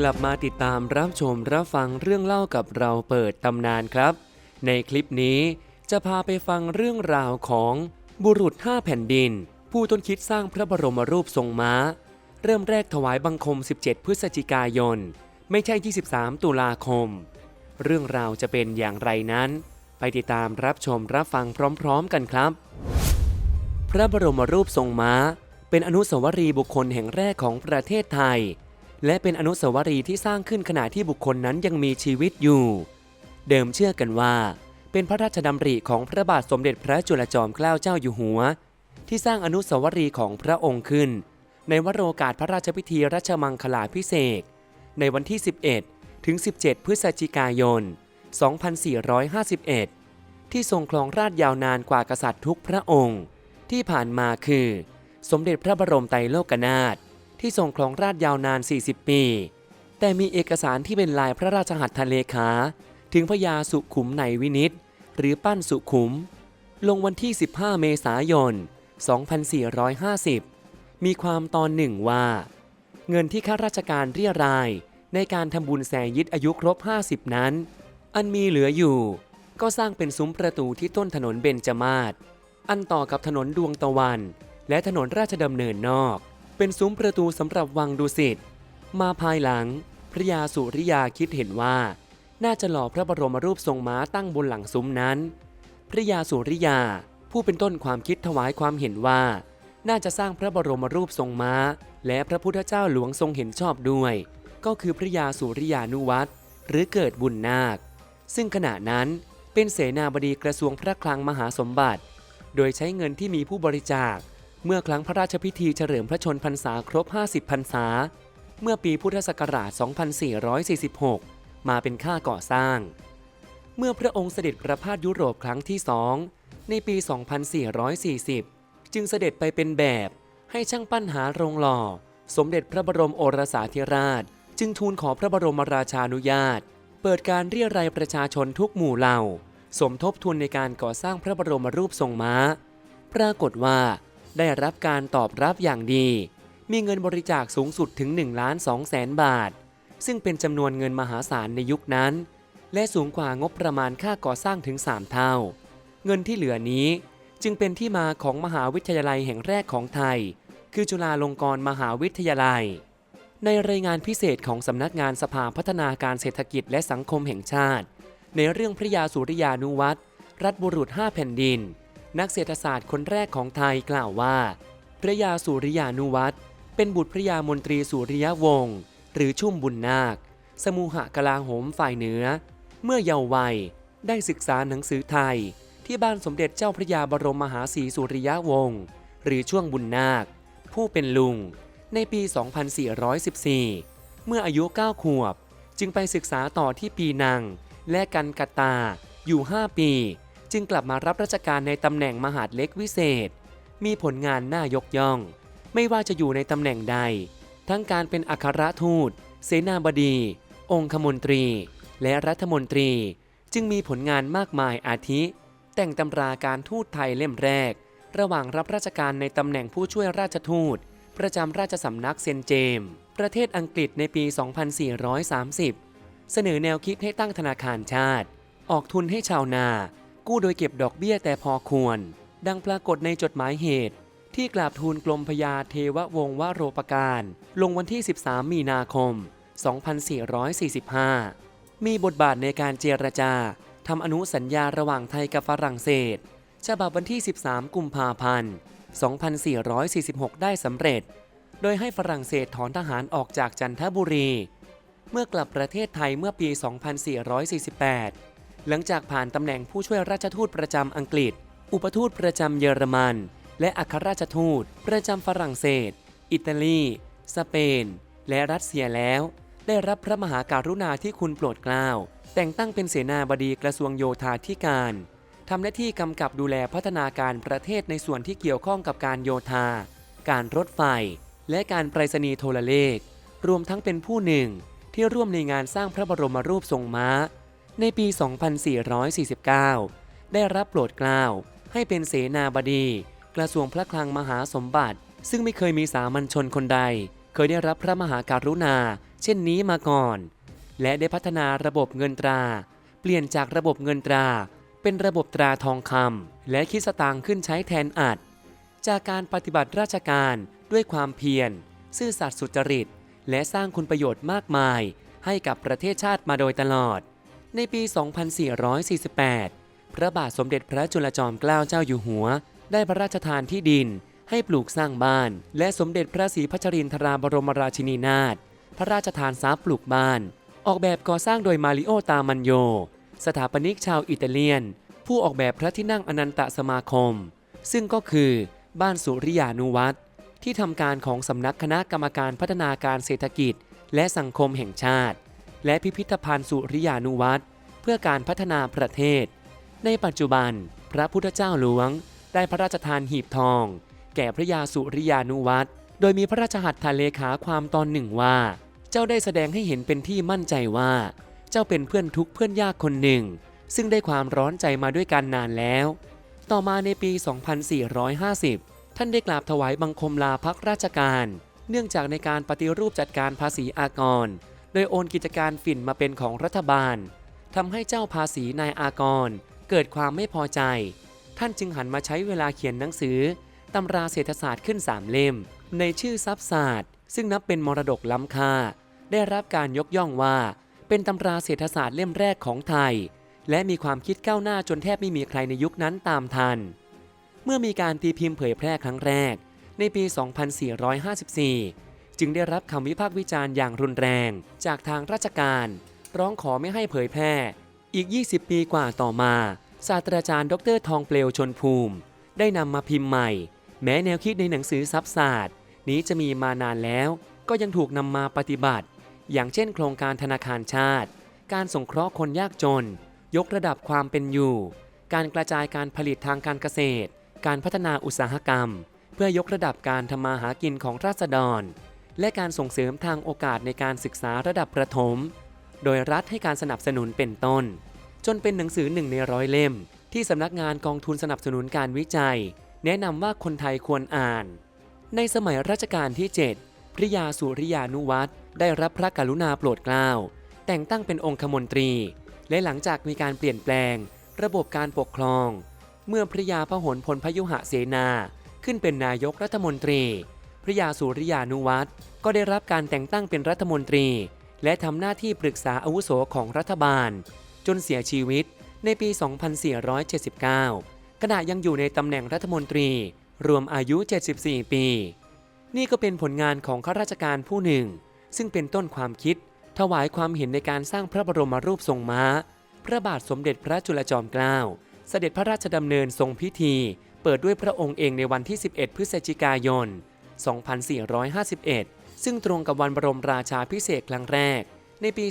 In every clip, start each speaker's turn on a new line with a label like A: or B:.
A: กลับมาติดตามรับชมรับฟังเรื่องเล่ากับเราเปิดตำนานครับ ในคลิปนี้จะพาไปฟังเรื่องราวของบุรุษห้าแผ่นดิน ผู้ต้นคิดสร้างพระบรมรูปทรงม้า เริ่มแรกถวายบังคม 17 พฤศจิกายน ไม่ใช่ 23 ตุลาคม เรื่องราวจะเป็นอย่างไรนั้น ไปติดตามรับชมรับฟังพร้อมๆกันครับ พระบรมรูปทรงม้า เป็นอนุสาวรีย์บุคคลแห่งแรกของประเทศไทย และเป็นอนุสาวรีย์ที่สร้างขึ้นขณะที่บุคคลนั้นยังมีชีวิตอยู่ เดิมเชื่อกันว่า เป็นพระราชดำริของพระบาทสมเด็จพระจุลจอมเกล้าเจ้าอยู่หัว ที่สร้างอนุสาวรีย์ของพระองค์ขึ้น ในวโรกาสพระราชพิธีรัชมังคลาพิเศษในวันที่ 11 ถึง 17 พฤศจิกายน 2451 ที่ทรงครองราชยาวนานกว่ากษัตริย์ทุกพระองค์ ที่ผ่านมาคือ สมเด็จพระบรมไตรโลกนาถ ที่ทรงครองราชยาวนาน 40 ปี แต่มีเอกสารที่เป็นลายพระราชหัตถเลขา ถึงพญาสุขุมในวินิตหรือปั้นสุขุม ลงวันที่ 15 เมษายน 2450 มีความตอนหนึ่งว่า เงินที่ข้าราชการเรียรายในการทำบุญแสยิดอายุครบ 50 นั้น อันมีเหลืออยู่ ก็สร้างเป็นซุ้มประตูที่ต้นถนนเบญจมาศ อันต่อกับถนนดวงตะวัน และถนนราชดำเนินนอก เป็นซุ้มประตูสำหรับวังดุสิต มาภายหลัง พระยาสุริยาคิดเห็นว่า น่าจะหล่อพระบรมรูปทรงม้าตั้งบนหลังซุ้มนั้น พระยาสุริยาผู้เป็นต้นความคิดถวายความเห็นว่า น่าจะสร้างพระบรมรูปทรงม้า และพระพุทธเจ้าหลวงทรงเห็นชอบด้วย ก็คือพระยาสุริยานุวัตรหรือเกิดบุญนาค ซึ่งขณะนั้นเป็นเสนาบดีกระทรวงพระคลังมหาสมบัติ โดยใช้เงินที่มีผู้บริจาค เมื่อครั้งพระราชพิธีเฉลิมพระชนพรรษาครบ 50 พรรษา เมื่อปีพุทธศักราช 2446 มาเป็นค่าก่อสร้าง เมื่อพระองค์เสด็จประพาสยุโรปครั้งที่สองในปี 2440 จึงเสด็จไปเป็นแบบให้ช่างปั้นหาโรงหล่อ สมเด็จพระบรมโอรสาธิราช จึงทูลขอพระบรมราชานุญาต เปิดการเรียรายประชาชนทุกหมู่เหล่า สมทบทุนในการก่อสร้างพระบรมรูปทรงม้า ปรากฏว่า ได้รับการตอบรับอย่างดี มีเงินบริจาคสูงสุดถึง1ล้าน2แสนบาท ซึ่งเป็นจำนวนเงินมหาศาลในยุคนั้น และสูงกว่างบประมาณค่าก่อสร้างถึง 3 เท่า เงินที่เหลือนี้จึงเป็นที่มาของมหาวิทยาลัยแห่งแรกของไทย คือจุฬาลงกรณ์มหาวิทยาลัย ในรายงานพิเศษของสำนักงานสภาพัฒนาการเศรษฐกิจและสังคมแห่งชาติ ในเรื่องพระยาสุริยานุวัตรรัฐบุรุษห้าแผ่นดิน นักเศรษฐศาสตร์คนแรกของไทยกล่าวว่า พระยาสุริยานุวัตรเป็นบุตรพระยามนตรีสุริยวงศ์หรือชุ่มบุญนาค สมุหกลาโหมฝ่ายเหนือ เมื่อเยาว์วัยได้ศึกษาหนังสือไทย ที่บ้านสมเด็จเจ้าพระยาบรมมหาศรีสุริยวงศ์หรือช่วงบุญนาค ผู้เป็นลุง ในปี 2414 เมื่ออายุ 9 ขวบ จึงไปศึกษาต่อที่ปีนัง และกันกตาอยู่ 5 ปี จึงกลับมารับราชการในตำแหน่งมหาดเล็กวิเศษ มีผลงานน่ายกย่อง ไม่ว่าจะอยู่ในตำแหน่งใด ทั้งการเป็นอัครทูต เสนาบดี องคมนตรี และรัฐมนตรี จึงมีผลงานมากมายอาทิ แต่งตำราการทูตไทยเล่มแรก ระหว่างรับราชการในตำแหน่งผู้ช่วยราชทูต ประจำราชสำนักเซนเจม ประเทศอังกฤษในปี 2430 เสนอแนวคิดให้ตั้งธนาคารชาติ ออกทุนให้ชาวนา กู้โดยเก็บดอกเบี้ยแต่พอควร ดังปรากฏในจดหมายเหตุ ที่กราบทูลกรมพยาเทววงศ์วโรปการ ลงวันที่ 13 มีนาคม 2445 มีบทบาทในการเจรจาทำอนุสัญญาระหว่างไทยกับฝรั่งเศสฉบับวันที่ 13 กุมภาพันธ์ 2446 ได้สำเร็จ โดยให้ฝรั่งเศสถอนทหารออกจากจันทบุรี เมื่อกลับประเทศไทยเมื่อปี 2448 หลังจากผ่านตำแหน่งผู้ช่วยราชทูตประจำอังกฤษ อุปทูตประจำเยอรมัน และอัครราชทูต ประจำฝรั่งเศส อิตาลี สเปน และรัสเซียแล้ว ได้รับพระมหาการุณาธิคุณโปรดเกล้า แต่งตั้งเป็นเสนาบดีกระทรวงโยธาธิการทำหน้าที่กำกับดูแลพัฒนาการประเทศในส่วนที่เกี่ยวข้องกับการโยธา การรถไฟ และการไปรษณีย์โทรเลข รวมทั้งเป็นผู้หนึ่งที่ร่วมในงานสร้างพระบรมรูปทรงม้า ในปี 2449 ได้รับโปรดเกล้าให้เป็นเสนาบดี กระทรวงพระคลังมหาสมบัติ ซึ่งไม่เคยมีสามัญชนคนใด เคยได้รับพระมหาการุณา เช่นนี้มาก่อน และได้พัฒนาระบบเงินตรา เปลี่ยนจากระบบเงินตรา เป็นระบบตราทองคำและคิดสตางค์ขึ้นใช้แทนอัด จากการปฏิบัติราชการด้วยความเพียร ซื่อสัตย์สุจริต และสร้างคุณประโยชน์มากมาย ให้กับประเทศชาติมาโดยตลอด ในปี 2448 พระบาทสมเด็จพระจุลจอมเกล้าเจ้าอยู่หัว ได้พระราชทานที่ดิน ให้ปลูกสร้างบ้าน และสมเด็จพระศรีพัชรินทราบรมราชินีนาถพระราชทานทรัพย์ปลูกบ้าน ออกแบบก่อสร้างโดยมาริโอตามันโย สถาปนิกชาวอิตาเลียน ผู้ออกแบบพระที่นั่งอนันตสมาคม ซึ่งก็คือบ้านสุริยานุวัตรที่ทำการของสำนักคณะกรรมการพัฒนาการเศรษฐกิจ และสังคมแห่งชาติ และพิพิธภัณฑ์สุริยานุวัตรเพื่อการพัฒนาประเทศ ในปัจจุบัน พระพุทธเจ้าหลวง ได้พระราชทานหีบทอง แก่พระยาสุริยานุวัตรโดยมีพระราชหัตถเลขาความตอนหนึ่งว่า เจ้าได้แสดงให้เห็นเป็นที่มั่นใจว่า เจ้าเป็นเพื่อนทุกเพื่อนยากคนหนึ่ง ซึ่งได้ความร้อนใจมาด้วยกันนานแล้ว ต่อมาในปี 2450 ท่านได้กราบถวายบังคมลาพักราชการ เนื่องจากในการปฏิรูปจัดการภาษีอากร ดยโอนกิจการฝิ่นมาเป็นของรัฐบาลทำให้เจ้าภาษีนายอากร เกิดความไม่พอใจ ท่านจึงหันมาใช้เวลาเขียนหนังสือตำราเศรษฐศาสตร์ขึ้นสามเล่ม ในชื่อทรัพย์ศาสตร์ ซึ่งนับเป็นมรดกล้ำค่า ได้รับการยกย่องว่า เป็นตำราเศรษฐศาสตร์เล่มแรกของไทย และมีความคิดก้าวหน้าจนแทบไม่มีใครในยุคนั้นตามทัน เมื่อมีการตีพิมพ์เผยแพร่ครั้งแรก ในปี 2454 จึงได้รับคำวิพากษ์วิจารณ์อย่างรุนแรง จากทางราชการ ร้องขอไม่ให้เผยแพร่ อีก 20 ปีกว่าต่อมา ศาสตราจารย์ ดรทองเปลวชนภูมิ ได้นำมาพิมพ์ใหม่ แม้แนวคิดในหนังสือซับศาสตร์ นี้จะมีมานานแล้ว ก็ยังถูกนำมาปฏิบัติ อย่างเช่น โครงการธนาคารชาติ การสงเคราะห์คนยากจน ยกระดับความเป็นอยู่ การกระจายการผลิตทางการเกษตร การพัฒนาอุตสาหกรรม เพื่อยกระดับการทำมาหากินของราษฎร และการส่งเสริมทางโอกาสในการศึกษาระดับประถม โดยรัฐให้การสนับสนุนเป็นต้น จนเป็นหนังสือหนึ่งในร้อยเล่ม ที่สำนักงานกองทุนสนับสนุนการวิจัย แนะนำว่าคนไทยควรอ่าน ในสมัยรัชกาลที่ 7 พระยาสุริยานุวัตรได้รับพระกรุณาโปรดเกล้า แต่งตั้งเป็นองคมนตรี และหลังจากมีการเปลี่ยนแปลง ระบบการปกครอง เมื่อพระยาพหลพลพยุหะเสนา ขึ้นเป็นนายกรัฐมนตรี พระยาสุริยานุวัตรก็ได้รับการแต่งตั้งเป็นรัฐมนตรี และทำหน้าที่ปรึกษาอาวุโสของรัฐบาล จนเสียชีวิตในปี 2479 ขณะยังอยู่ในตำแหน่งรัฐมนตรี รวมอายุ 74 ปี นี่ก็เป็นผลงานของข้าราชการผู้หนึ่ง ซึ่งเป็นต้นความคิด ถวายความเห็นในการสร้างพระบรมรูปทรงม้า พระบาทสมเด็จพระจุลจอมเกล้า เสด็จพระราชดำเนินทรงพิธี เปิดด้วยพระองค์เองในวันที่ 11 พฤศจิกายน 2451 ซึ่งตรงกับวันบรมราชาพิเศษครั้งแรก ในปี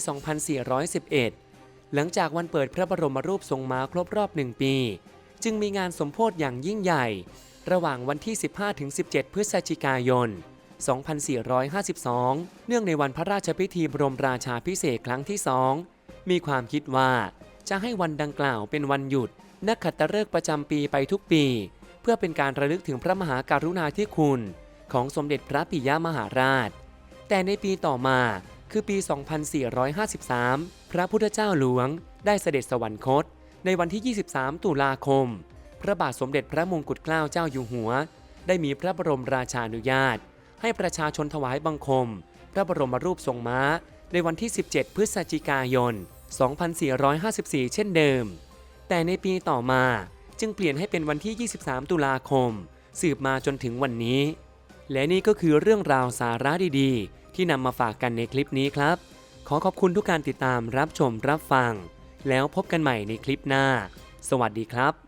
A: 2411 หลังจากวันเปิดพระบรมรูปทรงม้าครบรอบหนึ่งปี จึงมีงานสมโพธิอย่างยิ่งใหญ่ ระหว่างวันที่ 15-17 พฤศจิกายน 2452 เนื่องในวันพระราชพิธีบรมราชาพิเศษครั้งที่สองมีความคิดว่าจะให้วันดังกล่าวเป็นวันหยุด นักขัตฤกษ์ประจำปีไปทุกปี เพื่อเป็นการระลึกถึงพระมหาการุณาธิคุณ ของสมเด็จพระปิยมหาราช แต่ในปีต่อมาคือปี 2453 พระพุทธเจ้าหลวง ได้เสด็จสวรรคต ในวันที่ 23 ตุลาคม พระบาทสมเด็จพระมงกุฎเกล้าเจ้าอยู่หัว ได้มีพระบรมราชานุญาต ให้ประชาชนถวายบังคม พระบรมรูปทรงม้า ในวันที่ 17 พฤศจิกายน 2454 เช่นเดิม แต่ในปีต่อมาจึงเปลี่ยนให้เป็นวันที่ 23 ตุลาคม สืบมาจนถึงวันนี้ และนี่ก็คือเรื่องราวสาระดีๆ ที่นำมาฝากกันในคลิปนี้ครับ ขอขอบคุณทุกการติดตามรับชมรับฟัง แล้วพบกันใหม่ในคลิปหน้า สวัสดีครับ